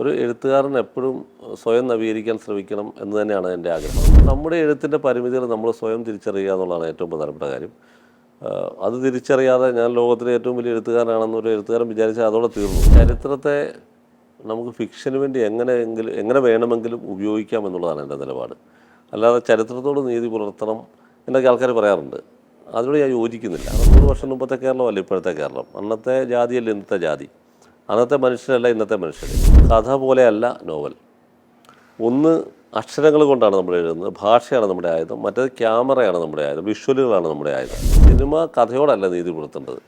ഒരു എഴുത്തുകാരൻ എപ്പോഴും സ്വയം നവീകരിക്കാൻ ശ്രമിക്കണം എന്ന് തന്നെയാണ് എന്റെ ആഗ്രഹം. നമ്മുടെ എഴുത്തിന്റെ പരിമിതികൾ നമ്മൾ സ്വയം തിരിച്ചറിയുക എന്നുള്ളതാണ് ഏറ്റവും പ്രധാനപ്പെട്ട കാര്യം. അത് തിരിച്ചറിയാതെ ഞാൻ ലോകത്തിലെ ഏറ്റവും വലിയ എഴുത്തുകാരനാണെന്ന് ഒരു എഴുത്തുകാരൻ വിചാരിച്ചാൽ അതോടെ തീർന്നു. ചരിത്രത്തെ നമുക്ക് ഫിക്ഷന് വേണ്ടി എങ്ങനെയെങ്കിലും എങ്ങനെ വേണമെങ്കിലും ഉപയോഗിക്കാം എന്നുള്ളതാണ് എന്റെ നിലപാട്. അല്ലാതെ ചരിത്രത്തോട് നീതി പുലർത്തണം എന്നൊക്കെ ആൾക്കാർ പറയാറുണ്ട്. അതിനോട് ഞാൻ യോജിക്കുന്നില്ല. നൂറ് വർഷം മുമ്പത്തെ കേരളമല്ല ഇപ്പോഴത്തെ കേരളം. അന്നത്തെ ജാതിയല്ല ഇന്നത്തെ ജാതി. അന്നത്തെ മനുഷ്യരല്ല ഇന്നത്തെ മനുഷ്യർ കഥ പോലെയല്ല നോവൽ. ഒന്ന് അക്ഷരങ്ങൾ കൊണ്ടാണ് നമ്മൾ എഴുതുന്നത്. ഭാഷയാണ് നമ്മുടെ ആയുധം. മറ്റേത് ക്യാമറയാണ് നമ്മുടെ ആയുധം. വിഷ്വലുകളാണ് നമ്മുടെ ആയുധം. സിനിമ കഥയോടല്ല നീതി പുലർത്തേണ്ടത്.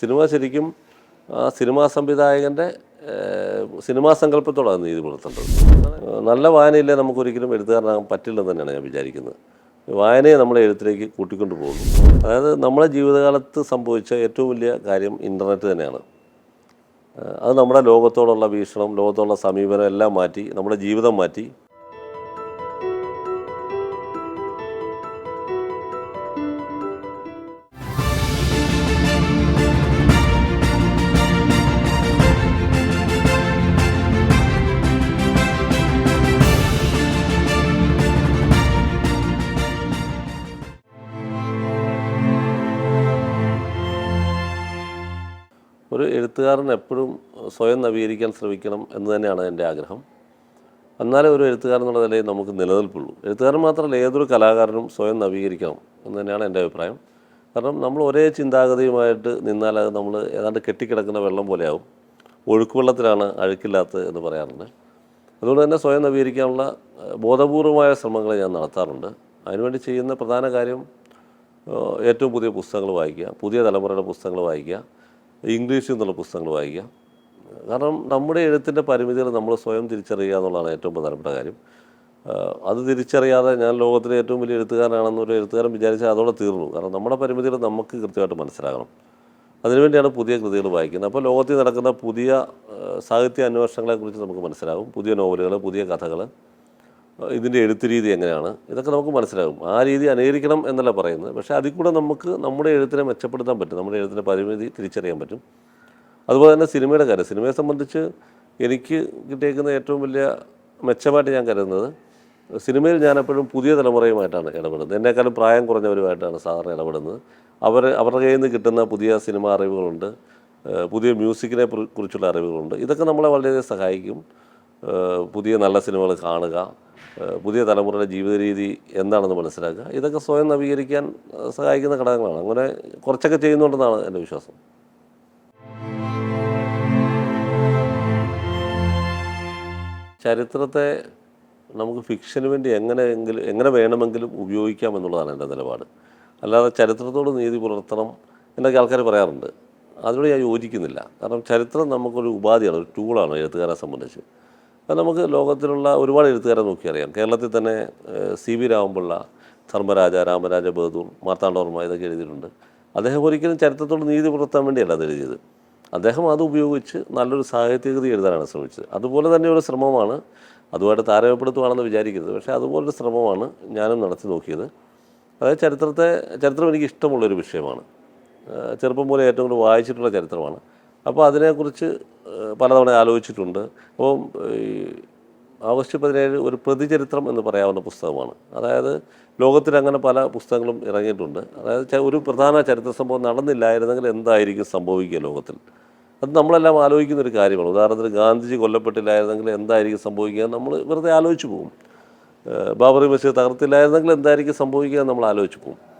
സിനിമ ശരിക്കും ആ സിനിമാ സംവിധായകന്റെ സിനിമാ സങ്കല്പത്തോടാണ് നീതി പുലർത്തേണ്ടത്. നല്ല വായനയില്ലേ നമുക്കൊരിക്കലും എഴുത്തുകാരനാകാൻ പറ്റില്ലെന്ന് തന്നെയാണ് ഞാൻ വിചാരിക്കുന്നത്. വായനയെ നമ്മളെ എഴുത്തിലേക്ക് കൂട്ടിക്കൊണ്ടു പോകുന്നു. അതായത് നമ്മുടെ ജീവിതകാലത്ത് സംഭവിച്ച ഏറ്റവും വലിയ കാര്യം ഇന്റർനെറ്റ് തന്നെയാണ്. അത് നമ്മുടെ ലോകത്തോടുള്ള വീക്ഷണം ലോകത്തോടുള്ള സമീപനം എല്ലാം മാറ്റി നമ്മുടെ ജീവിതം മാറ്റി എഴുത്തുകാരൻ എപ്പോഴും സ്വയം നവീകരിക്കാൻ ശ്രമിക്കണം എന്ന് തന്നെയാണ് എന്റെ ആഗ്രഹം. എന്നാലേ ഒരു എഴുത്തുകാരൻ എന്നുള്ള നിലയിൽ നമുക്ക് നിലനിൽപ്പുള്ളൂ. എഴുത്തുകാരൻ മാത്രമല്ല ഏതൊരു കലാകാരനും സ്വയം നവീകരിക്കണം എന്ന് തന്നെയാണ് എന്റെ അഭിപ്രായം. കാരണം നമ്മൾ ഒരേ ചിന്താഗതിയുമായിട്ട് നിന്നാൽ അത് നമ്മൾ ഏതാണ്ട് കെട്ടിക്കിടക്കുന്ന വെള്ളം പോലെയാവും. ഒഴുക്കുവെള്ളത്തിലാണ് അഴുക്കില്ലാത്തത് എന്ന് പറയാറുണ്ട്. അതുകൊണ്ട് തന്നെ സ്വയം നവീകരിക്കാനുള്ള ബോധപൂർവമായ ശ്രമങ്ങൾ ഞാൻ നടത്താറുണ്ട്. അതിനുവേണ്ടി ചെയ്യുന്ന പ്രധാന കാര്യം ഏറ്റവും പുതിയ പുസ്തകങ്ങൾ വായിക്കുക പുതിയ തലമുറയുടെ പുസ്തകങ്ങൾ വായിക്കുക. ഇംഗ്ലീഷിൽ നിന്നുള്ള പുസ്തകങ്ങൾ വായിക്കാം കാരണം നമ്മുടെ എഴുത്തിന്റെ പരിമിതികൾ നമ്മൾ സ്വയം തിരിച്ചറിയുക എന്നുള്ളതാണ് ഏറ്റവും പ്രധാനപ്പെട്ട കാര്യം. അത് തിരിച്ചറിയാതെ ഞാൻ ലോകത്തിലെ ഏറ്റവും വലിയ എഴുത്തുകാരനാണെന്നൊരു എഴുത്തുകാരൻ വിചാരിച്ചാൽ അതോടെ തീർന്നു. കാരണം നമ്മുടെ പരിമിതികൾ നമുക്ക് കൃത്യമായിട്ട് മനസ്സിലാകണം. അതിനുവേണ്ടിയാണ് പുതിയ കൃതികൾ വായിക്കുന്നത്. അപ്പോൾ ലോകത്തിൽ നടക്കുന്ന പുതിയ സാഹിത്യ അന്വേഷണങ്ങളെക്കുറിച്ച് നമുക്ക് മനസ്സിലാകും. പുതിയ നോവലുകൾ പുതിയ കഥകൾ. ഇതിന്റെ എഴുത്ത് രീതി എങ്ങനെയാണ്? ഇതൊക്കെ നമുക്ക് മനസ്സിലാകും. ആ രീതി അനുകരിക്കണം എന്നല്ല പറയുന്നത്. പക്ഷേ അതിൽ കൂടെ നമുക്ക് നമ്മുടെ എഴുത്തിനെ മെച്ചപ്പെടുത്താൻ പറ്റും. നമ്മുടെ എഴുത്തിന്റെ പരിമിതി തിരിച്ചറിയാൻ പറ്റും. അതുപോലെ തന്നെ സിനിമയുടെ കാര്യം. സിനിമയെ സംബന്ധിച്ച് എനിക്ക് കിട്ടിയേക്കുന്ന ഏറ്റവും വലിയ മെച്ചമായിട്ട് ഞാൻ കരുതുന്നത് സിനിമയിൽ ഞാൻ എപ്പോഴും പുതിയ തലമുറയുമായിട്ടാണ് ഇടപെടുന്നത്. എന്നെക്കാളും പ്രായം കുറഞ്ഞവരുമായിട്ടാണ് സാധാരണ ഇടപെടുന്നത്. അവർ അവരുടെ കയ്യിൽ നിന്ന് കിട്ടുന്ന പുതിയ സിനിമ അറിവുകളുണ്ട്. പുതിയ മ്യൂസിക്കിനെ കുറി- കുറിച്ചുള്ള അറിവുകളുണ്ട്. ഇതൊക്കെ നമ്മളെ വളരെയധികം സഹായിക്കും. പുതിയ നല്ല സിനിമകൾ കാണുക. പുതിയ തലമുറയുടെ ജീവിത രീതി എന്താണെന്ന് മനസ്സിലാക്കുക. ഇതൊക്കെ സ്വയം നവീകരിക്കാൻ സഹായിക്കുന്ന ഘടകങ്ങളാണ്. അങ്ങനെ കുറച്ചൊക്കെ ചെയ്യുന്നുണ്ടെന്നാണ് എന്റെ വിശ്വാസം. ചരിത്രത്തെ നമുക്ക് ഫിക്ഷന് വേണ്ടി എങ്ങനെയെങ്കിലും എങ്ങനെ വേണമെങ്കിലും ഉപയോഗിക്കാം എന്നുള്ളതാണ് എന്റെ നിലപാട്. അല്ലാതെ ചരിത്രത്തോട് നീതി പുലർത്തണം എന്നൊക്കെ ആൾക്കാർ പറയാറുണ്ട്. അതിനോട് ഞാൻ യോജിക്കുന്നില്ല. കാരണം ചരിത്രം നമുക്കൊരു ഉപാധിയാണ് ഒരു ടൂളാണ് എഴുത്തുകാരെ സംബന്ധിച്ച്. നമുക്ക് ലോകത്തിലുള്ള ഒരുപാട് എഴുത്തുകാരെ നോക്കിയറിയാം കേരളത്തിൽ തന്നെ സി വി രാമപിള്ള ധർമ്മരാജ രാമരാജ ബഹദൂർ മാർത്താണ്ഡവർമ്മ ഇതൊക്കെ എഴുതിയിട്ടുണ്ട്. അദ്ദേഹം ഒരിക്കലും ചരിത്രത്തോട് നീതി പുലർത്താൻ വേണ്ടിയല്ല അത് എഴുതിയത്. അദ്ദേഹം അത് ഉപയോഗിച്ച് നല്ലൊരു സാഹിത്യകൃതി എഴുതാനാണ് ശ്രമിച്ചത്. അതുപോലെ തന്നെ ഒരു ശ്രമമാണ് അതുമായിട്ട് താരതമ്യപ്പെടുത്തുവാണെന്ന് വിചാരിക്കരുത് പക്ഷേ അതുപോലൊരു ശ്രമമാണ് ഞാനും നടത്തി നോക്കിയത്. അതായത് ചരിത്രത്തെ ചരിത്രം എനിക്ക് ഇഷ്ടമുള്ളൊരു വിഷയമാണ്. ചെറുപ്പം പോലെ ഏറ്റവും കൂടുതൽ വായിച്ചിട്ടുള്ള ചരിത്രമാണ്. അപ്പോൾ അതിനെക്കുറിച്ച് പലതവണ ആലോചിച്ചിട്ടുണ്ട്. അപ്പം ഈ ആഗസ്റ്റ് പതിനേഴ് ഒരു പ്രതിചരിത്രം എന്ന് പറയാവുന്ന പുസ്തകമാണ്. അതായത് ലോകത്തിൽ അങ്ങനെ പല പുസ്തകങ്ങളും ഇറങ്ങിയിട്ടുണ്ട്. അതായത് ഒരു പ്രധാന ചരിത്ര സംഭവം നടന്നില്ലായിരുന്നെങ്കിൽ എന്തായിരിക്കും സംഭവിക്കുക ലോകത്തിൽ? അത് നമ്മളെല്ലാം ആലോചിക്കുന്ന ഒരു കാര്യമാണ്. ഉദാഹരണത്തിന് ഗാന്ധിജി കൊല്ലപ്പെട്ടില്ലായിരുന്നെങ്കിൽ എന്തായിരിക്കും സംഭവിക്കുക? നമ്മൾ വെറുതെ ആലോചിച്ച് പോകും. ബാബറി മസ്ജിദ് തകർത്തില്ലായിരുന്നെങ്കിൽ എന്തായിരിക്കും സംഭവിക്കുക നമ്മൾ ആലോചിച്ച് പോകും.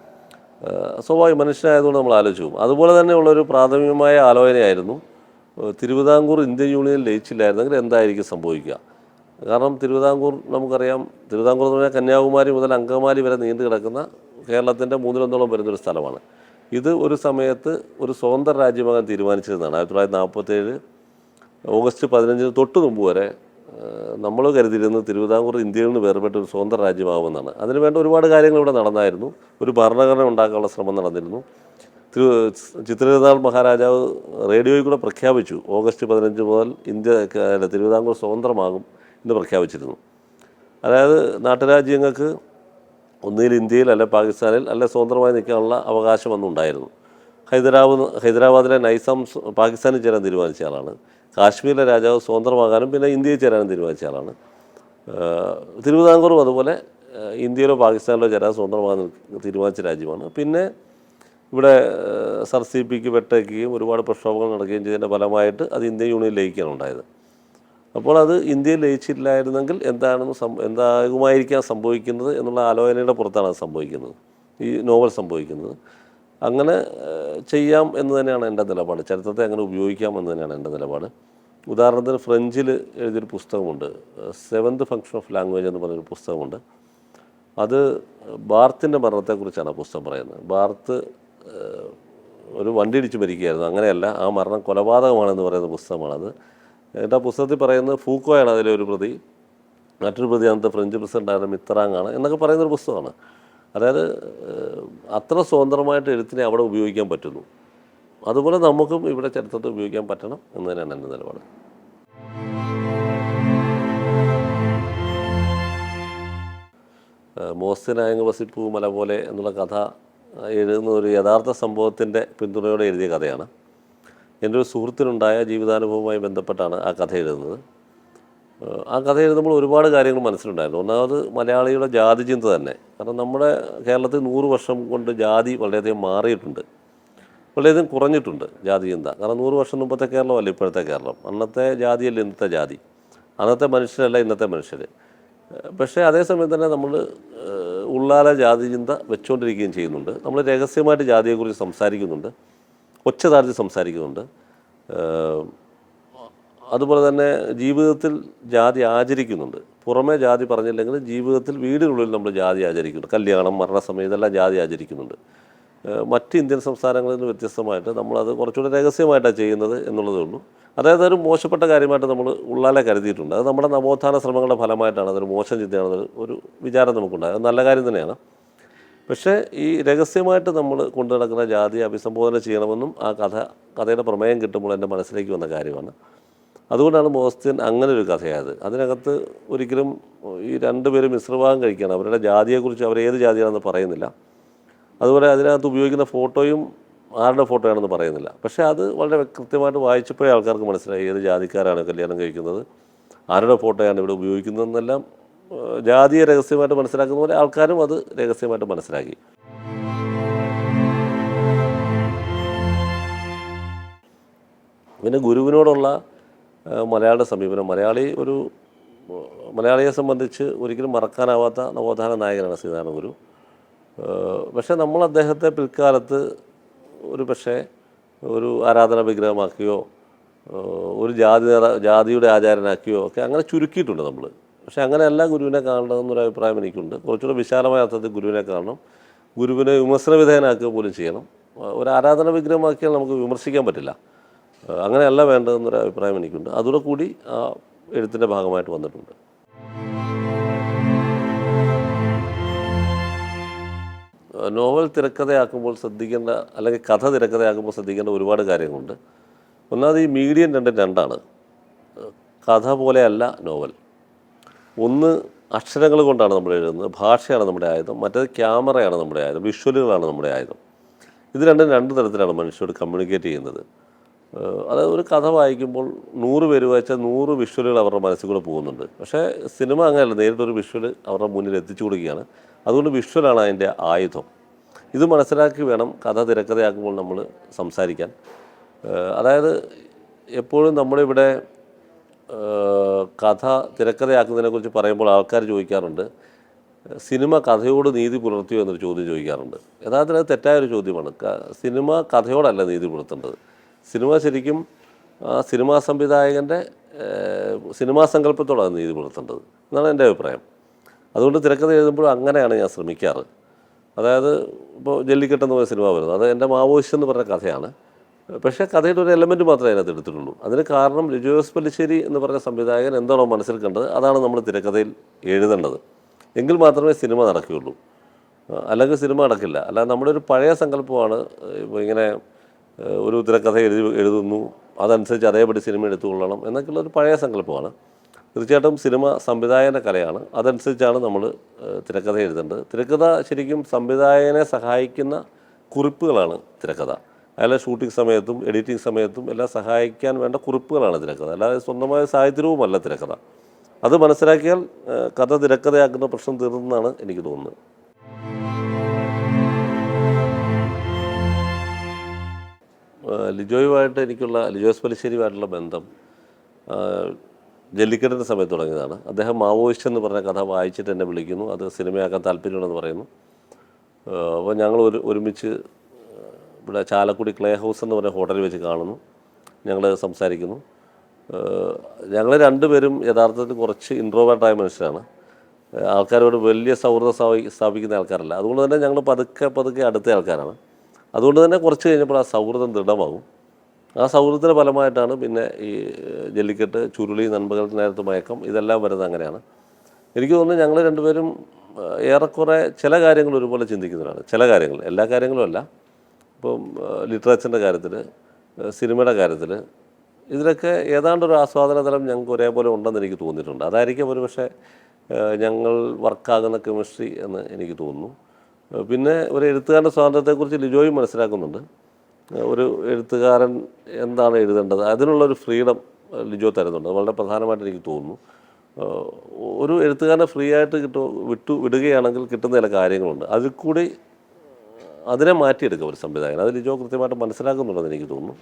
സ്വാഭാവിക മനുഷ്യനായതുകൊണ്ട് നമ്മൾ ആലോചിച്ചു അതുപോലെ തന്നെയുള്ളൊരു പ്രാഥമികമായ ആലോചനയായിരുന്നു തിരുവിതാംകൂർ ഇന്ത്യൻ യൂണിയൻ ലയിച്ചില്ലായിരുന്നെങ്കിൽ എന്തായിരിക്കും സംഭവിക്കുക? കാരണം തിരുവിതാംകൂർ നമുക്കറിയാം തിരുവിതാംകൂർ എന്ന് പറഞ്ഞാൽ കന്യാകുമാരി മുതൽ അങ്കമാലി വരെ നീണ്ടു കിടക്കുന്ന കേരളത്തിന്റെ മൂന്നിലൊന്നോളം വരുന്നൊരു സ്ഥലമാണ്. ഇത് ഒരു സമയത്ത് ഒരു സ്വതന്ത്ര രാജ്യമാകാൻ തീരുമാനിച്ചിരുന്നതാണ് ആയിരത്തി തൊള്ളായിരത്തി നാൽപ്പത്തേഴ് ഓഗസ്റ്റ് പതിനഞ്ചിന് തൊട്ട് മുമ്പ് വരെ നമ്മൾ കരുതിയിരുന്നത് തിരുവിതാംകൂർ ഇന്ത്യയിൽ നിന്ന് വേർപെട്ട ഒരു സ്വതന്ത്ര രാജ്യമാകുമെന്നാണ് അതിനുവേണ്ട ഒരുപാട് കാര്യങ്ങൾ ഇവിടെ നടന്നായിരുന്നു. ഒരു ഭരണഘടന ഉണ്ടാക്കാനുള്ള ശ്രമം നടന്നിരുന്നു. തിരു ചിത്രനാൾ മഹാരാജാവ് റേഡിയോയിൽ കൂടെ പ്രഖ്യാപിച്ചു ഓഗസ്റ്റ് പതിനഞ്ച് മുതൽ ഇന്ത്യ തിരുവിതാംകൂർ സ്വതന്ത്രമാകും എന്ന് പ്രഖ്യാപിച്ചിരുന്നു. അതായത് നാട്ടുരാജ്യങ്ങൾക്ക് ഒന്നുകിൽ ഇന്ത്യയിൽ അല്ലെ പാകിസ്ഥാനിൽ അല്ലെ സ്വതന്ത്രമായി നിൽക്കാനുള്ള അവകാശം അന്നുണ്ടായിരുന്നു. ഹൈദരാബാദ് ഹൈദരാബാദിലെ നൈസാം പാകിസ്ഥാനിൽ ചേരാൻ തീരുമാനിച്ച ആളാണ്. കാശ്മീരിലെ രാജാവ് സ്വതന്ത്രമാകാനും പിന്നെ ഇന്ത്യയിൽ ചേരാനും തീരുമാനിച്ച ആളാണ്. തിരുവിതാംകൂറും അതുപോലെ ഇന്ത്യയിലോ പാകിസ്ഥാനിലോ ചേരാൻ സ്വതന്ത്രമാകാൻ തീരുമാനിച്ച രാജ്യമാണ്. പിന്നെ ഇവിടെ സർ സി പിക്ക് വെട്ടയ്ക്കുകയും ഒരുപാട് പ്രക്ഷോഭങ്ങൾ നടക്കുകയും ചെയ്തതിന്റെ ഫലമായിട്ട് അത് ഇന്ത്യൻ യൂണിയൻ ലയിക്കുകയാണ് ഉണ്ടായത്. അപ്പോൾ അത് ഇന്ത്യയിൽ ലയിച്ചില്ലായിരുന്നെങ്കിൽ എന്താണെന്ന് സം എന്താകുമായിരിക്കാം സംഭവിക്കുന്നത് എന്നുള്ള ആലോചനയുടെ പുറത്താണ് അത് സംഭവിക്കുന്നത്. ഈ നോവൽ സംഭവിക്കുന്നത്. അങ്ങനെ ചെയ്യാം എന്ന് തന്നെയാണ് എന്റെ നിലപാട്. ചരിത്രത്തെ അങ്ങനെ ഉപയോഗിക്കാം എന്ന് തന്നെയാണ് എന്റെ നിലപാട്. ഉദാഹരണത്തിന് ഫ്രഞ്ചിൽ എഴുതിയൊരു പുസ്തകമുണ്ട്. സെവൻത് ഫങ്ഷൻ ഓഫ് ലാംഗ്വേജ് എന്ന് പറഞ്ഞൊരു പുസ്തകമുണ്ട്. അത് ബാർത്തിന്റെ മരണത്തെക്കുറിച്ചാണ് ആ പുസ്തകം പറയുന്നത്. ബാർത്ത് ഒരു വണ്ടി ഇടിച്ച് മരിക്കുകയായിരുന്നു. അങ്ങനെയല്ല ആ മരണം കൊലപാതകമാണെന്ന് പറയുന്ന പുസ്തകമാണത്. എന്നിട്ട് ആ പുസ്തകത്തിൽ പറയുന്നത് ഫൂക്കോയാണ് അതിലെ ഒരു പ്രതി. മറ്റൊരു പ്രതി അന്നത്തെ ഫ്രഞ്ച് പ്രസിഡന്റായിരുന്ന മിത്രാങ് ആണ് എന്നൊക്കെ പറയുന്നൊരു പുസ്തകമാണ്. അതായത് അത്ര സ്വതന്ത്രമായിട്ട് എഴുത്തിനെ അവിടെ ഉപയോഗിക്കാൻ പറ്റുന്നു. അതുപോലെ നമുക്കും ഇവിടെ ചരിത്രത്തെ ഉപയോഗിക്കാൻ പറ്റണം എന്ന് തന്നെയാണ് എന്റെ നിലപാട്. ഏഹ് വസിപ്പൂ മല പോലെ എന്നുള്ള കഥ എഴുതുന്ന ഒരു യഥാർത്ഥ സംഭവത്തിന്റെ പിന്തുണയോടെ എഴുതിയ കഥയാണ്. എന്റെ ഒരു സുഹൃത്തിനുണ്ടായ ജീവിതാനുഭവവുമായി ബന്ധപ്പെട്ടാണ് ആ കഥ എഴുതുന്നത്. ആ കഥ എഴുതുമ്പോൾ ഒരുപാട് കാര്യങ്ങൾ മനസ്സിലുണ്ടായിരുന്നു. ഒന്നാമത് മലയാളികളുടെ ജാതി ചിന്ത തന്നെ. കാരണം നമ്മുടെ കേരളത്തിൽ നൂറ് വർഷം കൊണ്ട് ജാതി വളരെയധികം മാറിയിട്ടുണ്ട്. വളരെയധികം കുറഞ്ഞിട്ടുണ്ട് ജാതി ചിന്ത. കാരണം നൂറ് വർഷം മുമ്പത്തെ കേരളമല്ല ഇപ്പോഴത്തെ കേരളം. അന്നത്തെ ജാതിയല്ല ഇന്നത്തെ ജാതി. അന്നത്തെ മനുഷ്യരല്ല ഇന്നത്തെ മനുഷ്യർ പക്ഷേ അതേസമയം തന്നെ നമ്മൾ ഉള്ളാല ജാതി ചിന്ത വെച്ചുകൊണ്ടിരിക്കുകയും ചെയ്യുന്നുണ്ട്. നമ്മൾ രഹസ്യമായിട്ട് ജാതിയെക്കുറിച്ച് സംസാരിക്കുന്നുണ്ട്. ഒച്ചതാഴ്ച സംസാരിക്കുന്നുണ്ട്. അതുപോലെ തന്നെ ജീവിതത്തിൽ ജാതി ആചരിക്കുന്നുണ്ട്. പുറമേ ജാതി പറഞ്ഞില്ലെങ്കിൽ ജീവിതത്തിൽ വീടിനുള്ളിൽ നമ്മൾ ജാതി ആചരിക്കുന്നുണ്ട്. കല്യാണം മരണസമയം ഇതെല്ലാം ജാതി ആചരിക്കുന്നുണ്ട്. മറ്റ് ഇന്ത്യൻ സംസ്ഥാനങ്ങളിൽ നിന്ന് വ്യത്യസ്തമായിട്ട് നമ്മളത് കുറച്ചുകൂടെ രഹസ്യമായിട്ടാണ് ചെയ്യുന്നത് എന്നുള്ളതേ ഉള്ളൂ. അതായത് ഒരു മോശപ്പെട്ട കാര്യമായിട്ട് നമ്മൾ ഉള്ളാലെ കരുതിയിട്ടുണ്ട്. അത് നമ്മുടെ നവോത്ഥാന ശ്രമങ്ങളുടെ ഫലമായിട്ടാണ് അതൊരു മോശം ചിന്തയാണെന്ന് ഒരു വിചാരം നമുക്കുണ്ടായത്. നല്ല കാര്യം തന്നെയാണ്. പക്ഷേ ഈ രഹസ്യമായിട്ട് നമ്മൾ കൊണ്ടു നടക്കുന്ന ജാതി അഭിസംബോധന ചെയ്യണമെന്നും ആ കഥ കഥയുടെ പ്രമേയം കിട്ടുമ്പോൾ എന്റെ മനസ്സിലേക്ക് വന്ന കാര്യമാണ്. അതുകൊണ്ടാണ് മോസ്തിൻ അങ്ങനെ ഒരു കഥയായത്. അതിനകത്ത് ഒരിക്കലും ഈ രണ്ടുപേരും മിശ്രഭാഗം കഴിക്കുകയാണ്. അവരുടെ ജാതിയെക്കുറിച്ച് അവർ ഏത് ജാതിയാണെന്ന് പറയുന്നില്ല. അതുപോലെ അതിനകത്ത് ഉപയോഗിക്കുന്ന ഫോട്ടോയും ആരുടെ ഫോട്ടോയാണെന്ന് പറയുന്നില്ല. പക്ഷേ അത് വളരെ കൃത്യമായിട്ട് വായിച്ചപ്പോഴേ ആൾക്കാർക്ക് മനസ്സിലായി ഏത് ജാതിക്കാരാണ് കല്യാണം കഴിക്കുന്നത് ആരുടെ ഫോട്ടോയാണ് ഇവിടെ ഉപയോഗിക്കുന്നതെന്നെല്ലാം ജാതിയെ രഹസ്യമായിട്ട് മനസ്സിലാക്കുന്ന പോലെ ആൾക്കാരും അത് രഹസ്യമായിട്ട് മനസ്സിലാക്കി. പിന്നെ ഗുരുവിനോടുള്ള ഏഹ്, മലയാളിയുടെ സമീപനം. മലയാളി ഒരു മലയാളിയെ സംബന്ധിച്ച് ഒരിക്കലും മറക്കാനാവാത്ത നവോത്ഥാന നായകനാണ് ശ്രീനാരായണ ഗുരു. പക്ഷേ നമ്മൾ അദ്ദേഹത്തെ പിൽക്കാലത്ത് ഒരു പക്ഷേ ഒരു ആരാധന വിഗ്രഹമാക്കിയോ ഒരു ജാതി ജാതിയുടെ ആചാരനാക്കിയോ ഒക്കെ അങ്ങനെ ചുരുക്കിയിട്ടുണ്ട് നമ്മൾ. പക്ഷെ അങ്ങനെയല്ല ഗുരുവിനെ കാണണമെന്നൊരു അഭിപ്രായം എനിക്കുണ്ട്. കുറച്ചുകൂടെ വിശാലമായ അർത്ഥത്തിൽ ഗുരുവിനെ കാണണം. ഗുരുവിനെ വിമർശന വിധേയനാക്കുക പോലും ചെയ്യണം. ഒരു ആരാധന വിഗ്രഹമാക്കിയാൽ നമുക്ക് വിമർശിക്കാൻ പറ്റില്ല. അങ്ങനെയല്ല വേണ്ടതെന്നൊരു അഭിപ്രായം എനിക്കുണ്ട്. അതോടെ കൂടി ആ എഴുത്തിന്റെ ഭാഗമായിട്ട് വന്നിട്ടുണ്ട്. നോവൽ തിരക്കഥയാക്കുമ്പോൾ ശ്രദ്ധിക്കേണ്ട അല്ലെങ്കിൽ കഥ തിരക്കഥയാക്കുമ്പോൾ ശ്രദ്ധിക്കേണ്ട ഒരുപാട് കാര്യങ്ങളുണ്ട്. ഒന്നാമത് ഈ മീഡിയം രണ്ടും രണ്ടാണ്. കഥ പോലെയല്ല നോവൽ. ഒന്ന് അക്ഷരങ്ങൾ കൊണ്ടാണ് നമ്മൾ എഴുതുന്നത്. ഭാഷയാണ് നമ്മുടെ ആയുധം. മറ്റേത് ക്യാമറയാണ് നമ്മുടെ ആയുധം. വിഷ്വലുകളാണ് നമ്മുടെ ആയുധം. ഇത് രണ്ടും രണ്ട് തരത്തിലാണ് മനുഷ്യരോട് കമ്മ്യൂണിക്കേറ്റ് ചെയ്യുന്നത്. ഏഹ് അത് ഒരു കഥ വായിക്കുമ്പോൾ നൂറ് പേര് വായിച്ചാൽ നൂറ് വിഷ്വലുകൾ അവരുടെ മനസ്സിൽ കൂടെ പോകുന്നുണ്ട്. പക്ഷേ സിനിമ അങ്ങനെയല്ല. നേരിട്ടൊരു വിഷ്വൽ അവരുടെ മുന്നിൽ എത്തിച്ചു കൊടുക്കുകയാണ്. അതുകൊണ്ട് വിഷ്വലാണ് അതിന്റെ ആയുധം. ഇത് മനസ്സിലാക്കി വേണം കഥ തിരക്കഥയാക്കുമ്പോൾ നമ്മൾ സംസാരിക്കാൻ. അതായത് എപ്പോഴും നമ്മളിവിടെ കഥ തിരക്കഥയാക്കുന്നതിനെക്കുറിച്ച് പറയുമ്പോൾ ആൾക്കാർ ചോദിക്കാറുണ്ട് സിനിമ കഥയോട് നീതി പുലർത്തിയോ എന്നൊരു ചോദ്യം ചോദിക്കാറുണ്ട്. യഥാർത്ഥത്തിൽ അത് തെറ്റായൊരു ചോദ്യമാണ്. സിനിമ കഥയോടല്ല നീതി പുലർത്തേണ്ടത്. സിനിമ ശരിക്കും ആ സിനിമാ സംവിധായകന്റെ സിനിമാ സങ്കല്പത്തോടാണ് നീതി പുലർത്തേണ്ടത്. എന്നാണ് എന്റെ അഭിപ്രായം. അതുകൊണ്ട് തിരക്കഥ എഴുതുമ്പോൾ അങ്ങനെയാണ് ഞാൻ ശ്രമിക്കാറ്. അതായത് ഇപ്പോൾ ജെല്ലിക്കെട്ടെന്ന് പറയുന്ന സിനിമ വരുന്നത് അത് എന്റെ മാവോയിസ്റ്റ് എന്ന് പറഞ്ഞ കഥയാണ്. പക്ഷേ കഥയുടെ ഒരു എലമെന്റ് മാത്രമേ അതിനകത്ത് എടുത്തിട്ടുള്ളൂ. അതിന് കാരണം രജോസ് പല്ലിശ്ശേരി എന്ന് പറഞ്ഞ സംവിധായകൻ എന്താണോ മനസ്സിൽ കണ്ടത് അതാണ് നമ്മൾ തിരക്കഥയിൽ എഴുതേണ്ടത്. എങ്കിൽ മാത്രമേ സിനിമ നടക്കുകയുള്ളൂ. അല്ലെങ്കിൽ സിനിമ നടക്കില്ല. അല്ലാതെ നമ്മുടെ ഒരു പഴയ സങ്കല്പമാണ് ഇങ്ങനെ ഒരു തിരക്കഥ എഴുതി എഴുതുന്നു. അതനുസരിച്ച് അതേപടി സിനിമ എടുത്തുകൊള്ളണം എന്നൊക്കെയുള്ള ഒരു പഴയ സങ്കല്പമാണ്. തീർച്ചയായിട്ടും സിനിമ സംവിധായകന്റെ കലയാണ്. അതനുസരിച്ചാണ് നമ്മൾ തിരക്കഥ എഴുതേണ്ടത്. തിരക്കഥ ശരിക്കും സംവിധായകനെ സഹായിക്കുന്ന കുറിപ്പുകളാണ് തിരക്കഥ. അയാളെ ഷൂട്ടിംഗ് സമയത്തും എഡിറ്റിംഗ് സമയത്തും എല്ലാം സഹായിക്കാൻ വേണ്ട കുറിപ്പുകളാണ് തിരക്കഥ. അല്ലാതെ സ്വന്തമായ സാഹിത്യവുമല്ല തിരക്കഥ. അത് മനസ്സിലാക്കിയാൽ കഥ തിരക്കഥയാക്കുന്ന പ്രശ്നം തീർന്നെന്നാണ് എനിക്ക് തോന്നുന്നത്. ലിജോയുമായിട്ട് എനിക്കുള്ള ലിജോസ് പലിശ്ശേരിയുമായിട്ടുള്ള ബന്ധം ജല്ലിക്കെട്ടിന്റെ സമയത്ത് തുടങ്ങിയതാണ്. അദ്ദേഹം മാവോയിസ്റ്റ് എന്ന് പറഞ്ഞ കഥ വായിച്ചിട്ട് എന്നെ വിളിക്കുന്നു. അത് സിനിമയാക്കാൻ താല്പര്യമുണ്ടെന്ന് പറയുന്നു. അപ്പോൾ ഞങ്ങൾ ഒരു ഒരുമിച്ച് ഇവിടെ ചാലക്കുടി ക്ലേ ഹൗസ് എന്ന് പറഞ്ഞ ഹോട്ടലിൽ വെച്ച് കാണുന്നു. ഞങ്ങൾ സംസാരിക്കുന്നു. ഞങ്ങൾ രണ്ടുപേരും യഥാർത്ഥത്തിൽ കുറച്ച് ഇൻട്രോവേർട്ടായ മനുഷ്യരാണ്. ആൾക്കാരോട് വലിയ സൗഹൃദം സ്ഥാപി- സ്ഥാപിക്കുന്ന ആൾക്കാരല്ല. അതുകൊണ്ട് തന്നെ ഞങ്ങൾ പതുക്കെ പതുക്കെ അടുത്ത ആൾക്കാരാണ്. അതുകൊണ്ട് തന്നെ കുറച്ച് കഴിഞ്ഞപ്പോൾ ആ സൗഹൃദം ദൃഢമാകും. ആ സൗഹൃദത്തിന്റെ ഫലമായിട്ടാണ് പിന്നെ ഈ ജല്ലിക്കെട്ട് ചുരുളി നൻപകൽ നേരത്ത് മയക്കം ഇതെല്ലാം വരുന്നത് അങ്ങനെയാണ്. എനിക്ക് തോന്നുന്നു ഞങ്ങൾ രണ്ടുപേരും ഏറെക്കുറെ ചില കാര്യങ്ങൾ ഒരുപോലെ ചിന്തിക്കുന്നവരാണ്. ചില കാര്യങ്ങൾ എല്ലാ കാര്യങ്ങളും അല്ല. ഇപ്പം ലിറ്ററേച്ചറിന്റെ കാര്യത്തിൽ സിനിമയുടെ കാര്യത്തിൽ ഇതിലൊക്കെ ഏതാണ്ട് ഒരു ആസ്വാദന തലം ഞങ്ങൾക്ക് ഒരേപോലെ ഉണ്ടെന്ന് എനിക്ക് തോന്നിയിട്ടുണ്ട്. അതായിരിക്കും ഒരു പക്ഷേ ഞങ്ങൾ വർക്കാകുന്ന കെമിസ്ട്രി എന്ന് എനിക്ക് തോന്നുന്നു. പിന്നെ ഒരു എഴുത്തുകാരന്റെ സ്വാതന്ത്ര്യത്തെക്കുറിച്ച് ലിജോയും മനസ്സിലാക്കുന്നുണ്ട്. ഒരു എഴുത്തുകാരൻ എന്താണ് എഴുതേണ്ടത്? അതിനുള്ള ഒരു ഫ്രീഡം ലിജോ തരുന്നുണ്ട്. വളരെ പ്രധാനമായിട്ട് എനിക്ക് തോന്നുന്നു. ഒരു എഴുത്തുകാരനെ ഫ്രീ ആയിട്ട് കിട്ടു വിട്ടു വിടുകയാണെങ്കിൽ കിട്ടുന്ന ചില കാര്യങ്ങളുണ്ട്. അതിൽ കൂടി അതിനെ മാറ്റിയെടുക്കുക ഒരു സംവിധായകൻ. അത് ലിജോ കൃത്യമായിട്ട് മനസ്സിലാക്കുന്നുണ്ടെന്ന് എനിക്ക് തോന്നുന്നു.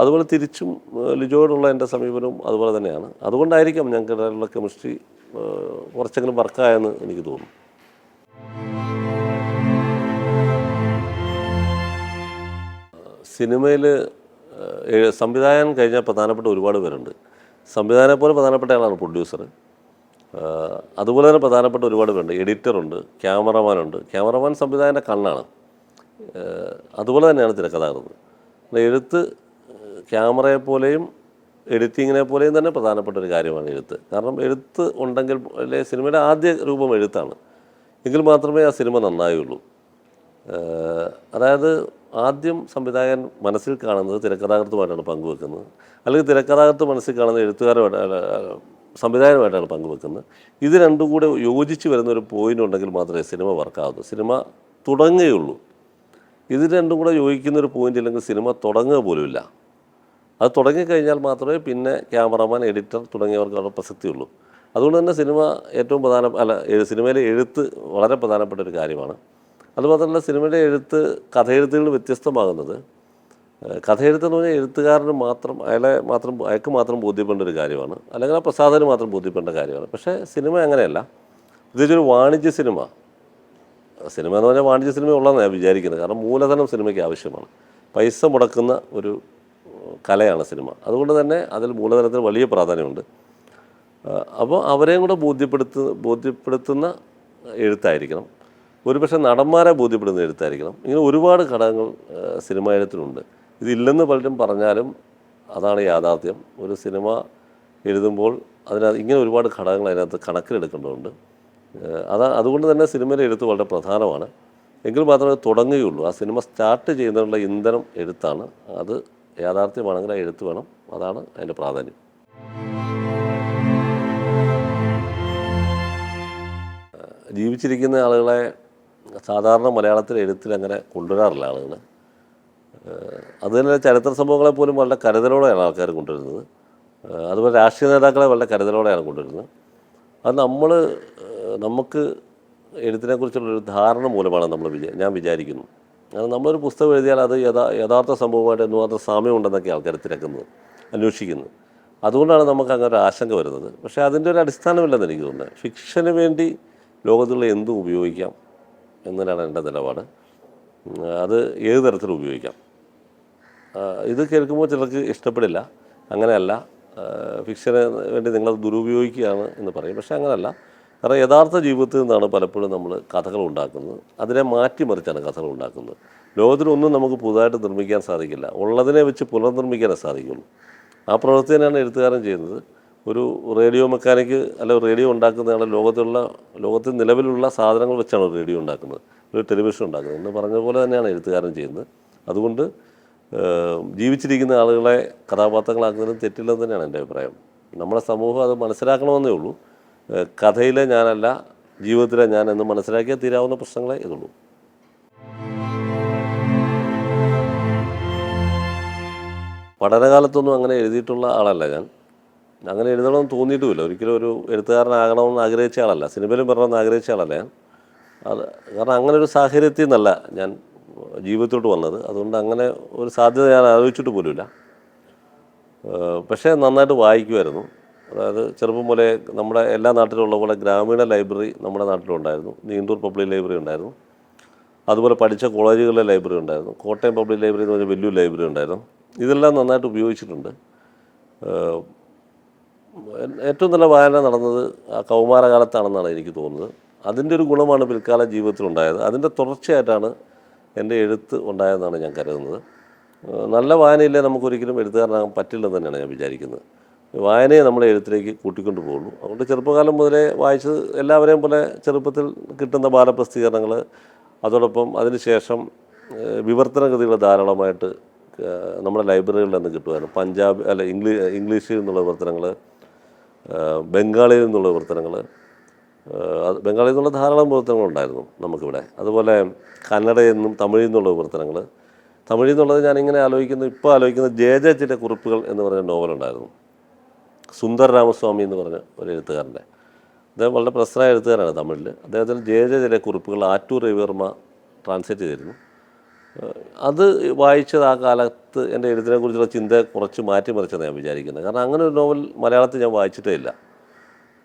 അതുപോലെ തിരിച്ചും ലിജോയോടുള്ള എന്റെ സമീപനവും അതുപോലെ തന്നെയാണ്. അതുകൊണ്ടായിരിക്കാം ഞങ്ങളുടെ കെമിസ്ട്രി കുറച്ചെങ്കിലും വർക്കായെന്ന് എനിക്ക് തോന്നുന്നു. സിനിമയിൽ സംവിധായകൻ കഴിഞ്ഞാൽ പ്രധാനപ്പെട്ട ഒരുപാട് പേരുണ്ട്. സംവിധാനം പോലെ പ്രധാനപ്പെട്ട ആളാണ് പ്രൊഡ്യൂസർ അതുപോലെ തന്നെ പ്രധാനപ്പെട്ട ഒരുപാട് പേരുണ്ട്. എഡിറ്ററുണ്ട് ക്യാമറമാനുണ്ട്. ക്യാമറമാൻ സംവിധായകന്റെ കണ്ണാണ്. അതുപോലെ തന്നെയാണ് തിരക്കഥാകൃത്ത്. പിന്നെ എഴുത്ത് ക്യാമറയെ പോലെയും എഡിറ്റിങ്ങിനെ പോലെയും തന്നെ പ്രധാനപ്പെട്ട ഒരു കാര്യമാണ് എഴുത്ത്. കാരണം എഴുത്ത് ഉണ്ടെങ്കിൽ അല്ലെ സിനിമയുടെ ആദ്യ രൂപം എഴുത്താണ്. എങ്കിൽ മാത്രമേ ആ സിനിമ നന്നായുള്ളൂ. അതായത് ആദ്യം സംവിധായകൻ മനസ്സിൽ കാണുന്നത് തിരക്കഥാകൃത്തുമായിട്ടാണ് പങ്കുവെക്കുന്നത്. അല്ലെങ്കിൽ തിരക്കഥാകൃത്ത് മനസ്സിൽ കാണുന്ന എഴുത്തുകാരുമായിട്ട് സംവിധായകനുമായിട്ടാണ് പങ്കുവെക്കുന്നത്. ഇത് രണ്ടും കൂടെ യോജിച്ച് വരുന്ന ഒരു പോയിന്റ് ഉണ്ടെങ്കിൽ മാത്രമേ സിനിമ വർക്കാവുള്ളൂ സിനിമ തുടങ്ങുകയുള്ളൂ. ഇത് രണ്ടും കൂടെ യോജിക്കുന്ന ഒരു പോയിന്റ് ഇല്ലെങ്കിൽ സിനിമ തുടങ്ങുക പോലുമില്ല. അത് തുടങ്ങിക്കഴിഞ്ഞാൽ മാത്രമേ പിന്നെ ക്യാമറമാൻ എഡിറ്റർ തുടങ്ങിയവർക്ക് അവിടെ പ്രസക്തിയുള്ളൂ. അതുകൊണ്ട് തന്നെ സിനിമ ഏറ്റവും പ്രധാന അല്ല സിനിമയിലെ എഴുത്ത് വളരെ പ്രധാനപ്പെട്ട ഒരു കാര്യമാണ്. അതുമാത്രമല്ല സിനിമയുടെ എഴുത്ത് കഥയെഴുത്തുകൾ വ്യത്യസ്തമാകുന്നത്. കഥയെഴുത്ത് എന്ന് പറഞ്ഞാൽ എഴുത്തുകാരന് മാത്രം അയാളെ മാത്രം അയാൾക്ക് മാത്രം ബോധ്യപ്പെടേണ്ട ഒരു കാര്യമാണ്. അല്ലെങ്കിൽ ആ പ്രസാദന് മാത്രം ബോധ്യപ്പെടേണ്ട കാര്യമാണ്. പക്ഷേ സിനിമ അങ്ങനെയല്ല. ഇതൊരു വാണിജ്യ സിനിമ. സിനിമ എന്ന് പറഞ്ഞാൽ വാണിജ്യ സിനിമ ഉള്ളതെന്ന് ഞാൻ വിചാരിക്കുന്നത്. കാരണം മൂലധനം സിനിമയ്ക്ക് ആവശ്യമാണ്. പൈസ മുടക്കുന്ന ഒരു കലയാണ് സിനിമ. അതുകൊണ്ട് തന്നെ അതിൽ മൂലധനത്തിന് വലിയ പ്രാധാന്യമുണ്ട്. അപ്പോൾ അവരെയും കൂടെ ബോധ്യപ്പെടുത്തു ബോധ്യപ്പെടുത്തുന്ന എഴുത്തായിരിക്കണം. ഒരുപക്ഷെ നടന്മാരെ ബോധ്യപ്പെടുന്ന എഴുത്തായിരിക്കണം. ഇങ്ങനെ ഒരുപാട് ഘടകങ്ങൾ സിനിമാ എഴുത്തിനുണ്ട് ഇതില്ലെന്ന് പലരും പറഞ്ഞാലും അതാണ് യാഥാർത്ഥ്യം. ഒരു സിനിമ എഴുതുമ്പോൾ അതിനകത്ത് ഇങ്ങനെ ഒരുപാട് ഘടകങ്ങൾ അതിനകത്ത് കണക്കിലെടുക്കേണ്ടതുണ്ട്. അതാ അതുകൊണ്ട് തന്നെ സിനിമയിലെ എഴുത്ത് വളരെ പ്രധാനമാണ്. എങ്കിൽ മാത്രമേ തുടങ്ങുകയുള്ളൂ. ആ സിനിമ സ്റ്റാർട്ട് ചെയ്യുന്നതിനുള്ള ഇന്ധനം എഴുത്താണ്. അത് യാഥാർത്ഥ്യമാണെങ്കിൽ ആ എഴുത്ത് വേണം. അതാണ് അതിന്റെ പ്രാധാന്യം. ജീവിച്ചിരിക്കുന്ന ആളുകളെ സാധാരണ മലയാളത്തിലെ എഴുത്തിൽ അങ്ങനെ കൊണ്ടുവരാറില്ല ആളുകൾ അത് തന്നെ ചരിത്ര സംഭവങ്ങളെ പോലും വളരെ കരുതലോടെയാണ് ആൾക്കാർ കൊണ്ടുവരുന്നത്. അതുപോലെ രാഷ്ട്രീയ നേതാക്കളെ വളരെ കരുതലോടെയാണ് കൊണ്ടുവരുന്നത്. അത് നമ്മൾ നമുക്ക് എഴുത്തിനെക്കുറിച്ചുള്ളൊരു ധാരണ മൂലമാണ് നമ്മൾ വിചാ ഞാൻ വിചാരിക്കുന്നു. അത് നമ്മളൊരു പുസ്തകം എഴുതിയാൽ അത് യഥാ യഥാർത്ഥ സംഭവമായിട്ട് എന്തുമാത്രം സാമ്യം ഉണ്ടെന്നൊക്കെ ആൾക്കാർ തിരക്കുന്നത് അന്വേഷിക്കുന്നത് അതുകൊണ്ടാണ് നമുക്ക് അങ്ങനെ ഒരു ആശങ്ക വരുന്നത്. പക്ഷേ അതിന്റെ ഒരു അടിസ്ഥാനമില്ലെന്ന് എനിക്ക് തോന്നുന്നത്. ഫിക്ഷന് വേണ്ടി ലോകത്തുള്ള എന്തും ഉപയോഗിക്കാം. എന്നതാണ് എന്റെ നിലപാട്. അത് ഏത് തരത്തിൽ ഉപയോഗിക്കാം. ഇത് കേൾക്കുമ്പോൾ ചിലർക്ക് ഇഷ്ടപ്പെടില്ല. അങ്ങനെയല്ല. ഫിക്ഷന് വേണ്ടി നിങ്ങളത് ദുരുപയോഗിക്കുകയാണ് എന്ന് പറയും. പക്ഷേ അങ്ങനെയല്ല. കാരണം യഥാർത്ഥ ജീവിതത്തിൽ നിന്നാണ് പലപ്പോഴും നമ്മൾ കഥകൾ ഉണ്ടാക്കുന്നത്. അതിനെ മാറ്റിമറിച്ചാണ് കഥകൾ ഉണ്ടാക്കുന്നത്. ലോകത്തിലൊന്നും നമുക്ക് പുതുതായിട്ട് നിർമ്മിക്കാൻ സാധിക്കില്ല. ഉള്ളതിനെ വെച്ച് പുനർനിർമ്മിക്കാനേ സാധിക്കുള്ളൂ. ആ പ്രവൃത്തി തന്നെയാണ് എഴുത്തുകാരൻ ചെയ്യുന്നത്. ഒരു റേഡിയോ മെക്കാനിക്ക് അല്ല റേഡിയോ ഉണ്ടാക്കുന്നയാൾ ലോകത്തുള്ള ലോകത്തിൽ നിലവിലുള്ള സാധനങ്ങൾ വെച്ചാണ് റേഡിയോ ഉണ്ടാക്കുന്നത്. ഒരു ടെലിവിഷൻ ഉണ്ടാക്കുന്നത്. എന്ന് പറഞ്ഞ പോലെ തന്നെയാണ് എഴുത്തുകാരൻ ചെയ്യുന്നത്. അതുകൊണ്ട് ജീവിച്ചിരിക്കുന്ന ആളുകളെ കഥാപാത്രങ്ങളാക്കുന്നതിന് തെറ്റില്ലെന്ന് തന്നെയാണ് എന്റെ അഭിപ്രായം. നമ്മുടെ സമൂഹം അത് മനസ്സിലാക്കണമെന്നേ ഉള്ളൂ. കഥയിലെ ഞാനല്ല ജീവിതത്തിലെ ഞാൻ എന്ന് മനസ്സിലാക്കിയാൽ തീരാവുന്ന പ്രശ്നങ്ങളെ ഇതുള്ളൂ. പഠനകാലത്തൊന്നും അങ്ങനെ എഴുതിയിട്ടുള്ള ആളല്ല ഞാൻ. അങ്ങനെ എഴുതണമെന്ന് തോന്നിയിട്ടുമില്ല. ഒരിക്കലും ഒരു എഴുത്തുകാരനാകണമെന്ന് ആഗ്രഹിച്ച ആളല്ല. സിനിമയിലും വരണമെന്ന് ആഗ്രഹിച്ച ആളല്ല ഞാൻ. അത് കാരണം അങ്ങനെ ഒരു സാഹചര്യത്തിൽ നിന്നല്ല ഞാൻ ജീവിതത്തോട്ട് വന്നത്. അതുകൊണ്ട് അങ്ങനെ ഒരു സാധ്യത ഞാൻ ആലോചിച്ചിട്ട് പോലുമില്ല. പക്ഷേ നന്നായിട്ട് വായിക്കുമായിരുന്നു. അതായത് ചെറുപ്പം മുതലേ നമ്മുടെ എല്ലാ നാട്ടിലുള്ള പോലെ ഗ്രാമീണ ലൈബ്രറി നമ്മുടെ നാട്ടിലുണ്ടായിരുന്നു. നീന്തൂർ പബ്ലിക് ലൈബ്രറി ഉണ്ടായിരുന്നു. അതുപോലെ പഠിച്ച കോളേജുകളിലെ ലൈബ്രറി ഉണ്ടായിരുന്നു. കോട്ടയം പബ്ലിക് ലൈബ്രറി എന്ന് പറഞ്ഞ വലിയൊരു ലൈബ്രറി ഉണ്ടായിരുന്നു. ഇതെല്ലാം നന്നായിട്ട് ഉപയോഗിച്ചിട്ടുണ്ട്. ഏറ്റവും നല്ല വായന നടന്നത് ആ കൗമാരകാലത്താണെന്നാണ് എനിക്ക് തോന്നുന്നത്. അതിന്റെ ഒരു ഗുണമാണ് പിൽക്കാല ജീവിതത്തിൽ ഉണ്ടായത് അതിന്റെ തുടർച്ചയായിട്ടാണ് എന്റെ എഴുത്ത് ഉണ്ടായതെന്നാണ് ഞാൻ കരുതുന്നത്. നല്ല വായനയില്ലേ നമുക്കൊരിക്കലും എഴുത്തുകാരനാകാൻ പറ്റില്ലെന്ന് തന്നെയാണ് ഞാൻ വിചാരിക്കുന്നത്. വായനയെ നമ്മളെ എഴുത്തിലേക്ക് കൂട്ടിക്കൊണ്ട് പോകുള്ളൂ അതുകൊണ്ട് ചെറുപ്പകാലം മുതലേ വായിച്ച് എല്ലാവരെയും പോലെ ചെറുപ്പത്തിൽ കിട്ടുന്ന ബാലപ്രസിദ്ധീകരണങ്ങൾ അതോടൊപ്പം അതിനുശേഷം വിവർത്തന കൃതികൾ ധാരാളമായിട്ട് നമ്മുടെ ലൈബ്രറികളിൽ നിന്ന് കിട്ടുമായിരുന്നു. പഞ്ചാബ് അല്ല ഇംഗ്ലീഷ് ഇംഗ്ലീഷിൽ നിന്നുള്ള വിവർത്തനങ്ങൾ ബംഗാളിയിൽ നിന്നുള്ള പ്രവർത്തനങ്ങൾ ബംഗാളിൽ നിന്നുള്ള ധാരാളം പ്രവർത്തനങ്ങളുണ്ടായിരുന്നു നമുക്കിവിടെ. അതുപോലെ കന്നഡയിൽ നിന്നും തമിഴിൽ നിന്നുള്ള പ്രവർത്തനങ്ങൾ. തമിഴിൽ നിന്നുള്ളത് ഞാനിങ്ങനെ ആലോചിക്കുന്നു ഇപ്പോൾ ആലോചിക്കുന്നത് ജെ ജെ ചില കുറിപ്പുകൾ എന്ന് പറഞ്ഞ നോവലുണ്ടായിരുന്നു സുന്ദർ രാമസ്വാമി എന്ന് പറഞ്ഞ ഒരു എഴുത്തുകാരന്റെ. അദ്ദേഹം വളരെ പ്രശസ്തനായ എഴുത്തുകാരാണ് തമിഴിൽ. അദ്ദേഹത്തിന് ജെ ജെ ചില കുറിപ്പുകൾ ആറ്റൂർ രവിവർമ്മ ട്രാൻസ്ലേറ്റ് ചെയ്തിരുന്നു. അത് വായിച്ചത് ആ കാലത്ത് എന്റെ എഴുത്തിനെ കുറിച്ചുള്ള ചിന്ത കുറച്ച് മാറ്റിമറിച്ചെന്ന് ഞാൻ വിചാരിക്കുന്നത്. കാരണം അങ്ങനെ ഒരു നോവൽ മലയാളത്തിൽ ഞാൻ വായിച്ചിട്ടേ ഇല്ല.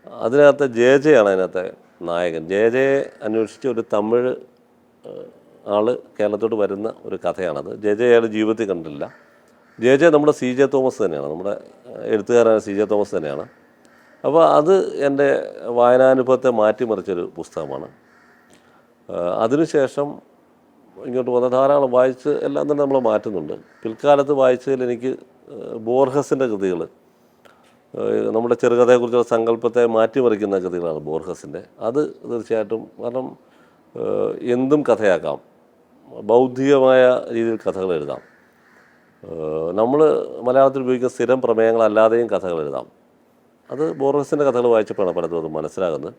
അതിനകത്ത് ജയ ജെ ആണ് അതിനകത്തെ നായകൻ. ജയ ജയെ അന്വേഷിച്ച് ഒരു തമിഴ് ആൾ കേരളത്തോട്ട് വരുന്ന ഒരു കഥയാണത്. ജയ ജെ അയാൾ ജീവിതത്തിൽ കണ്ടില്ല ജയ ജെ നമ്മുടെ സി ജെ തോമസ് തന്നെയാണ്. നമ്മുടെ എഴുത്തുകാരനായ സി ജെ തോമസ് തന്നെയാണ്. അപ്പോൾ അത് എന്റെ വായനാനുഭവത്തെ മാറ്റിമറിച്ചൊരു പുസ്തകമാണ്. അതിനുശേഷം ഇങ്ങോട്ട് വന്ന ധാരാളം വായിച്ച് എല്ലാം തന്നെ നമ്മൾ മാറ്റുന്നുണ്ട്. പിൽക്കാലത്ത് വായിച്ചതിൽ എനിക്ക് ബോർഹസിന്റെ കൃതികൾ നമ്മുടെ ചെറുകഥയെക്കുറിച്ചുള്ള സങ്കല്പത്തെ മാറ്റിമറിക്കുന്ന കൃതികളാണ് ബോർഹസിന്റെ അത് തീർച്ചയായിട്ടും കാരണം എന്തും കഥയാക്കാം. ബൗദ്ധികമായ രീതിയിൽ കഥകൾ എഴുതാം. നമ്മൾ മലയാളത്തിൽ ഉപയോഗിക്കുന്ന സ്ഥിരം പ്രമേയങ്ങളല്ലാതെയും കഥകൾ എഴുതാം. അത് ബോർഹസിന്റെ കഥകൾ വായിച്ചപ്പോഴാണ് പലതും അത് മനസ്സിലാകുന്നത്.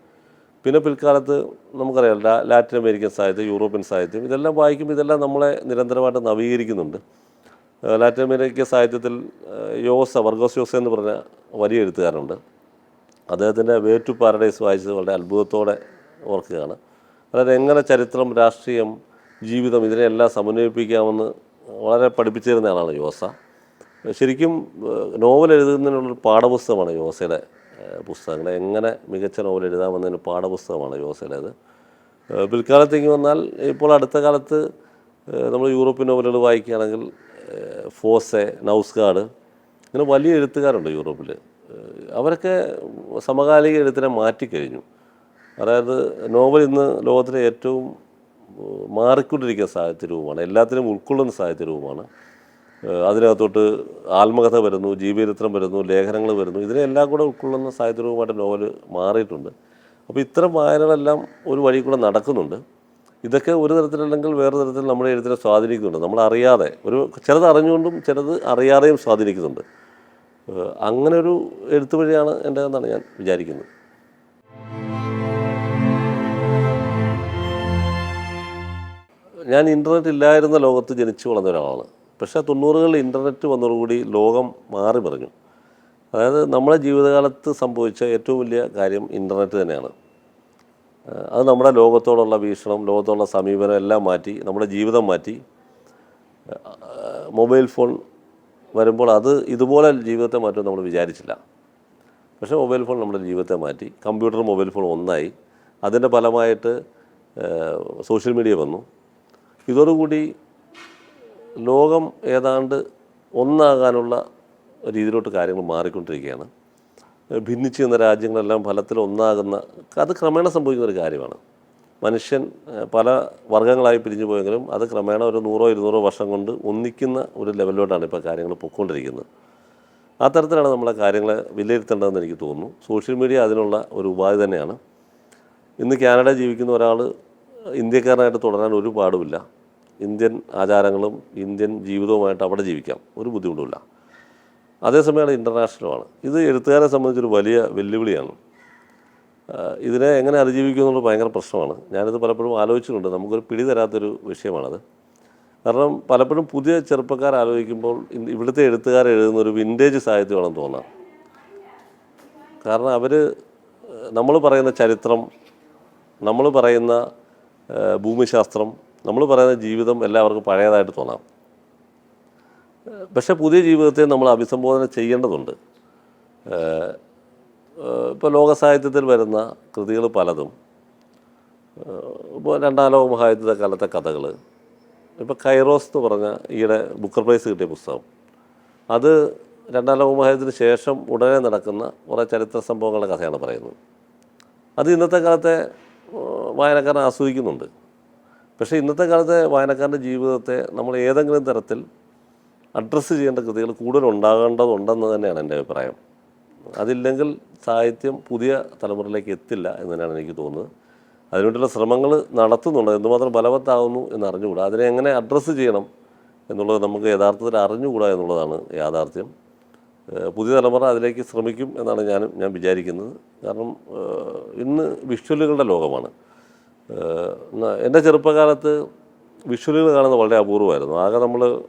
പിന്നെ പിൽക്കാലത്ത് നമുക്കറിയാം ലാറ്റിൻ അമേരിക്കൻ സാഹിത്യം യൂറോപ്യൻ സാഹിത്യം ഇതെല്ലാം വായിക്കുമ്പോൾ ഇതെല്ലാം നമ്മളെ നിരന്തരമായിട്ട് നവീകരിക്കുന്നുണ്ട്. ലാറ്റിൻ അമേരിക്കൻ സാഹിത്യത്തിൽ യോസ വർഗോസ് യോസ എന്ന് പറഞ്ഞ വലിയ എഴുത്തുകാരുണ്ട് അദ്ദേഹത്തിന്റെ വേ ടു പാരഡൈസ് വായിച്ചത് വളരെ അത്ഭുതത്തോടെ ഓർക്കുകയാണ്. അതായത് എങ്ങനെ ചരിത്രം രാഷ്ട്രീയം ജീവിതം ഇതിനെല്ലാം സമന്വയിപ്പിക്കാമെന്ന് വളരെ പഠിപ്പിച്ചിരുന്നയാളാണ് ആളാണ് യോസ. ശരിക്കും നോവൽ എഴുതുന്നതിനുള്ളൊരു പാഠപുസ്തകമാണ് യോസയുടെ പുസ്തകങ്ങൾ എങ്ങനെ മികച്ച നോവൽ എഴുതാമെന്നതിന് പാഠപുസ്തകമാണ് ഏഹ് പിൽക്കാലത്തേക്ക് വന്നാൽ ഇപ്പോൾ അടുത്ത കാലത്ത് നമ്മൾ യൂറോപ്യൻ നോവലുകൾ വായിക്കുകയാണെങ്കിൽ ഫോസെ നൗസ്ഗാർഡ് ഇങ്ങനെ വലിയ എഴുത്തുകാരുണ്ട് യൂറോപ്പിൽ അവരൊക്കെ സമകാലിക എഴുത്തിനെ മാറ്റിക്കഴിഞ്ഞു. അതായത് നോവൽ ഇന്ന് ലോകത്തിലെ ഏറ്റവും മാറിക്കൊണ്ടിരിക്കുന്ന സാഹിത്യ രൂപമാണ് എല്ലാത്തിനും ഉൾക്കൊള്ളുന്ന രൂപമാണ് അതിനകത്തോട്ട് ആത്മകഥ വരുന്നു ജീവചരിത്രം വരുന്നു ലേഖനങ്ങൾ വരുന്നു. ഇതിനെല്ലാം കൂടെ ഉൾക്കൊള്ളുന്ന സാഹിത്യവുമായിട്ട് നോവൽ മാറിയിട്ടുണ്ട്. അപ്പോൾ ഇത്തരം വായനകളെല്ലാം ഒരു വഴി കൂടെ നടക്കുന്നുണ്ട്. ഇതൊക്കെ ഒരു തരത്തിലല്ലെങ്കിൽ വേറെ തരത്തിൽ നമ്മുടെ എഴുത്തിനെ സ്വാധീനിക്കുന്നുണ്ട്. നമ്മൾ അറിയാതെ ഒരു ചിലത് അറിഞ്ഞുകൊണ്ടും ചിലത് അറിയാതെയും സ്വാധീനിക്കുന്നുണ്ട്. അങ്ങനെ ഒരു എഴുത്തു വഴിയാണ് എന്റെ എന്നാണ് ഞാൻ വിചാരിക്കുന്നത്. ഞാൻ ഇന്റർനെറ്റ് ഇല്ലായിരുന്ന ലോകത്ത് ജനിച്ചു വളർന്ന ഒരാളാണ് പക്ഷേ തൊണ്ണൂറുകളിൽ ഇന്റർനെറ്റ് വന്നതോടുകൂടി ലോകം മാറി മറിഞ്ഞു. അതായത് നമ്മുടെ ജീവിതകാലത്ത് സംഭവിച്ച ഏറ്റവും വലിയ കാര്യം ഇന്റർനെറ്റ് തന്നെയാണ്. അത് നമ്മുടെ ലോകത്തോടുള്ള വീക്ഷണം ലോകത്തോടുള്ള സമീപനം എല്ലാം മാറ്റി നമ്മുടെ ജീവിതം മാറ്റി. മൊബൈൽ ഫോൺ വരുമ്പോൾ അത് ഇതുപോലെ ജീവിതത്തെ മാറ്റും നമ്മൾ വിചാരിച്ചില്ല. പക്ഷേ മൊബൈൽ ഫോൺ നമ്മുടെ ജീവിതത്തെ മാറ്റി. കമ്പ്യൂട്ടർ മൊബൈൽ ഫോൺ ഒന്നായി. അതിന്റെ ഫലമായിട്ട് സോഷ്യൽ മീഡിയ വന്നു. ഇതോടുകൂടി ലോകം ഏതാണ്ട് ഒന്നാകാനുള്ള രീതിയിലോട്ട് കാര്യങ്ങൾ മാറിക്കൊണ്ടിരിക്കുകയാണ്. ഭിന്നിച്ചു നിന്ന രാജ്യങ്ങളെല്ലാം ഫലത്തിൽ ഒന്നാകുന്ന അത് ക്രമേണ സംഭവിക്കുന്ന ഒരു കാര്യമാണ്. മനുഷ്യൻ പല വർഗങ്ങളായി പിരിഞ്ഞു പോയെങ്കിലും അത് ക്രമേണ ഒരു നൂറോ ഇരുന്നൂറോ വർഷം കൊണ്ട് ഒന്നിക്കുന്ന ഒരു ലെവലിലോട്ടാണ് ഇപ്പോൾ കാര്യങ്ങൾ പൊയ്ക്കൊണ്ടിരിക്കുന്നത്. ആ തരത്തിലാണ് നമ്മളെ കാര്യങ്ങളെ വിലയിരുത്തേണ്ടതെന്ന് എനിക്ക് തോന്നുന്നു. സോഷ്യൽ മീഡിയ അതിനുള്ള ഒരു ഉപാധി തന്നെയാണ്. ഇന്ന് കാനഡ ജീവിക്കുന്ന ഒരാൾ ഇന്ത്യക്കാരനായിട്ട് തുടരാൻ ഒരു പാടുമില്ല. ഇന്ത്യൻ ആചാരങ്ങളും ഇന്ത്യൻ ജീവിതവുമായിട്ട് അവിടെ ജീവിക്കാം. ഒരു ബുദ്ധിമുട്ടുമില്ല. അതേസമയം ഇന്റർനാഷണലുമാണ് ഇത് എഴുത്തുകാരെ സംബന്ധിച്ചൊരു വലിയ വെല്ലുവിളിയാണ്. ഇതിനെ എങ്ങനെ അതിജീവിക്കും എന്നുള്ളത് ഭയങ്കര പ്രശ്നമാണ്. ഞാനിത് പലപ്പോഴും ആലോചിച്ചിട്ടുണ്ട്. നമുക്കൊരു പിടി തരാത്തൊരു വിഷയമാണത്. കാരണം പലപ്പോഴും പുതിയ ചെറുപ്പക്കാർ ആലോചിക്കുമ്പോൾ ഇവിടുത്തെ എഴുത്തുകാർ എഴുതുന്ന ഒരു വിന്റേജ് സാഹിത്യമാണെന്ന് തോന്നാം. കാരണം അവർ നമ്മൾ പറയുന്ന ചരിത്രം നമ്മൾ പറയുന്ന ഭൂമിശാസ്ത്രം നമ്മൾ പറയുന്ന ജീവിതം എല്ലാവർക്കും പഴയതായിട്ട് തോന്നാം. പക്ഷേ പുതിയ ജീവിതത്തെ നമ്മൾ അഭിസംബോധന ചെയ്യേണ്ടതുണ്ട്. ഇപ്പോൾ ലോകസാഹിത്യത്തിൽ വരുന്ന കൃതികൾ പലതും. ഇപ്പോൾ രണ്ടാം ലോക മഹായുദ്ധ കാലത്തെ കഥകൾ. ഇപ്പോൾ കൈറോസ് എന്ന് പറഞ്ഞ ഈയിടെ ബുക്കർ പ്രൈസ് കിട്ടിയ പുസ്തകം. അത് രണ്ടാം ലോക മഹായുദ്ധത്തിന് ശേഷം ഉടനെ നടക്കുന്ന കുറേ ചരിത്ര സംഭവങ്ങളുടെ കഥയാണ് പറയുന്നത്. അത് ഇന്നത്തെ കാലത്തെ വായനക്കാരൻ ആസ്വദിക്കുന്നുണ്ട്. പക്ഷേ ഇന്നത്തെ കാലത്തെ വായനക്കാരന്റെ ജീവിതത്തെ നമ്മൾ ഏതെങ്കിലും തരത്തിൽ അഡ്രസ്സ് ചെയ്യേണ്ട കൃതികൾ കൂടുതൽ ഉണ്ടാകേണ്ടതുണ്ടെന്ന് തന്നെയാണ് എന്റെ അഭിപ്രായം. അതില്ലെങ്കിൽ സാഹിത്യം പുതിയ തലമുറയിലേക്ക് എത്തില്ല എന്ന് തന്നെയാണ് എനിക്ക് തോന്നുന്നത്. അതിനുവേണ്ടിയുള്ള ശ്രമങ്ങൾ നടത്തുന്നുണ്ട് എന്തുമാത്രം ബലവത്താകുന്നു എന്ന് അറിഞ്ഞുകൂടാ അതിനെ എങ്ങനെ അഡ്രസ്സ് ചെയ്യണം എന്നുള്ളത് നമുക്ക് യഥാർത്ഥത്തിൽ അറിഞ്ഞുകൂടാ എന്നുള്ളതാണ് യാഥാർത്ഥ്യം. പുതിയ തലമുറ അതിലേക്ക് ശ്രമിക്കും എന്നാണ് ഞാനും ഞാൻ വിചാരിക്കുന്നത്. കാരണം ഇന്ന് വിഷ്വലുകളുടെ ലോകമാണ്. എന്റെ ചെറുപ്പകാലത്ത് വിഷ്വലുകൾ കാണുന്നത് വളരെ അപൂർവമായിരുന്നു. ആകെ നമ്മൾ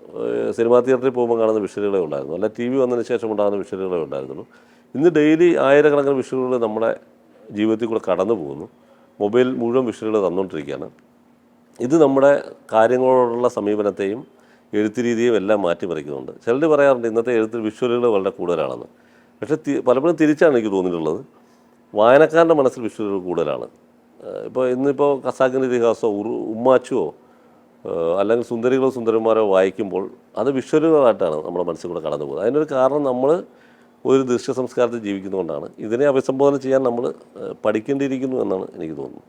സിനിമാ തിയേറ്ററിൽ പോകുമ്പോൾ കാണുന്ന വിഷ്വലുകളേ ഉണ്ടായിരുന്നു. അല്ല ടി വി വന്നതിന് ശേഷം ഉണ്ടാകുന്ന വിഷ്വലുകളേ ഉണ്ടായിരുന്നുള്ളൂ. ഇന്ന് ഡെയിലി ആയിരക്കണക്കിന് വിഷ്വലുകൾ നമ്മുടെ ജീവിതത്തിൽ കൂടെ കടന്നു പോകുന്നു. മൊബൈൽ മുഴുവൻ വിഷ്വലുകൾ തന്നുകൊണ്ടിരിക്കുകയാണ് ഇത് നമ്മുടെ കാര്യങ്ങളോടുള്ള സമീപനത്തെയും എഴുത്ത് രീതിയും എല്ലാം മാറ്റിമറിക്കുന്നുണ്ട്. ചിലർ പറയാറുണ്ട് ഇന്നത്തെ എഴുത്തിൽ വിഷ്വലുകൾ വളരെ കൂടുതലാണെന്ന്. പക്ഷേ പലപ്പോഴും തിരിച്ചാണ് എനിക്ക് തോന്നിയിട്ടുള്ളത്. വായനക്കാരന്റെ മനസ്സിൽ വിഷ്വലുകൾ കൂടുതലാണ്. ഇപ്പോൾ ഇന്നിപ്പോൾ ഖസാക്കിന്റെ ഇതിഹാസമോ ഉമ്മാച്ചുവോ അല്ലെങ്കിൽ സുന്ദരികളോ സുന്ദരന്മാരോ വായിക്കുമ്പോൾ അത് വിഷ്വലുകളായിട്ടാണ് നമ്മുടെ മനസ്സിൽ കൂടെ കടന്നു പോകുന്നത്. അതിനൊരു കാരണം നമ്മൾ ഒരു ദൃശ്യ സംസ്കാരത്തിൽ ജീവിക്കുന്നതുകൊണ്ടാണ്. ഇതിനെ അഭിസംബോധന ചെയ്യാൻ നമ്മൾ പഠിക്കേണ്ടിയിരിക്കുന്നു എന്നാണ് എനിക്ക് തോന്നുന്നത്.